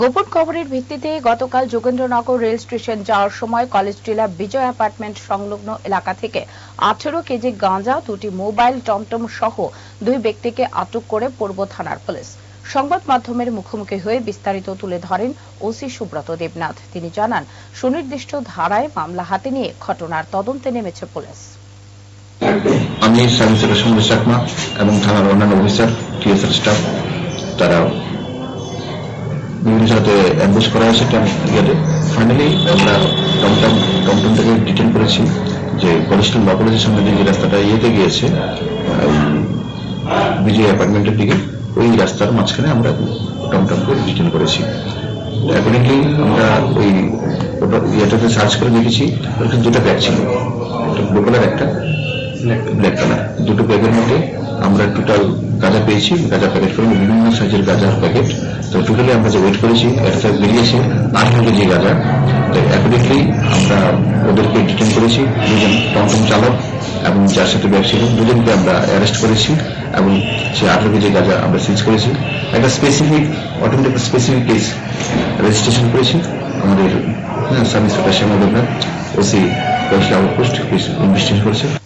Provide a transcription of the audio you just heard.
গোপন খবরের ভিত্তিতে গতকাল যোগেন্দ্রনগর রেল স্টেশন যাওয়ার সময় কলেজ টিলা বিজয় অ্যাপার্টমেন্ট সংলগ্ন এলাকা থেকে আঠেরো কেজি গাঁজা, দুটি মোবাইল টমটম সহ দুই ব্যক্তিকে আটক করে পূর্ব থানার পুলিশ। সংবাদ মাধ্যমের মুখোমুখি হয়ে বিস্তারিত তুলে ধরেন ওসি সুব্রত দেবনাথ। তিনি জানান, সুনির্দিষ্ট ধারায় মামলা হাতে নিয়ে ঘটনার তদন্তে নেমেছে পুলিশ। আমি সন্দেশ চাকমা এবং থানার অন্যান্য অফিসার, টিএসএল স্টাফ তারা সাথে অ্যাডভাইস করা হয়েছে ইয়াতে ফাইনালি আমরা টমটম টমটম থেকে ডিটেন করেছি যে কলেস্টন বা কলেজের সামনে যে রাস্তাটা ইয়েতে গিয়েছে বিজয় অ্যাপার্টমেন্টের দিকে, ওই রাস্তার মাঝখানে আমরা টমটমকে ডিটেন করেছি। অ্যাকর্ডিংলি আমরা ওই ওটা ইয়েটাতে সার্চ করে দেখেছি, ওখানে দুটো ব্যাগ ছিল, একটা ব্লু কালার একটা ব্ল্যাক কালার দুটো ব্যাগের মধ্যে আমরা টোটাল গাঁজা পেয়েছি গাঁজা প্যাকেট করে বিভিন্ন সাইজের গাঁজার প্যাকেট তো টোটালি আমরা যে ওয়েট করেছি একটা বেরিয়েছে আঠারো কেজি গাঁজা তো অ্যাকুরেটলি আমরা ওদেরকে ডিটেন করেছি, দুজন টমটম চালক এবং যার সাথে ব্যাগ ছিল, দুজনকে আমরা অ্যারেস্ট করেছি এবং সে আঠারো কেজি গাঁজা আমরা সিজ করেছি। একটা specific automatic specific case registration করেছি। আমাদের sub inspector Shyama Debnath OC Koishala outpost investigation করেছে।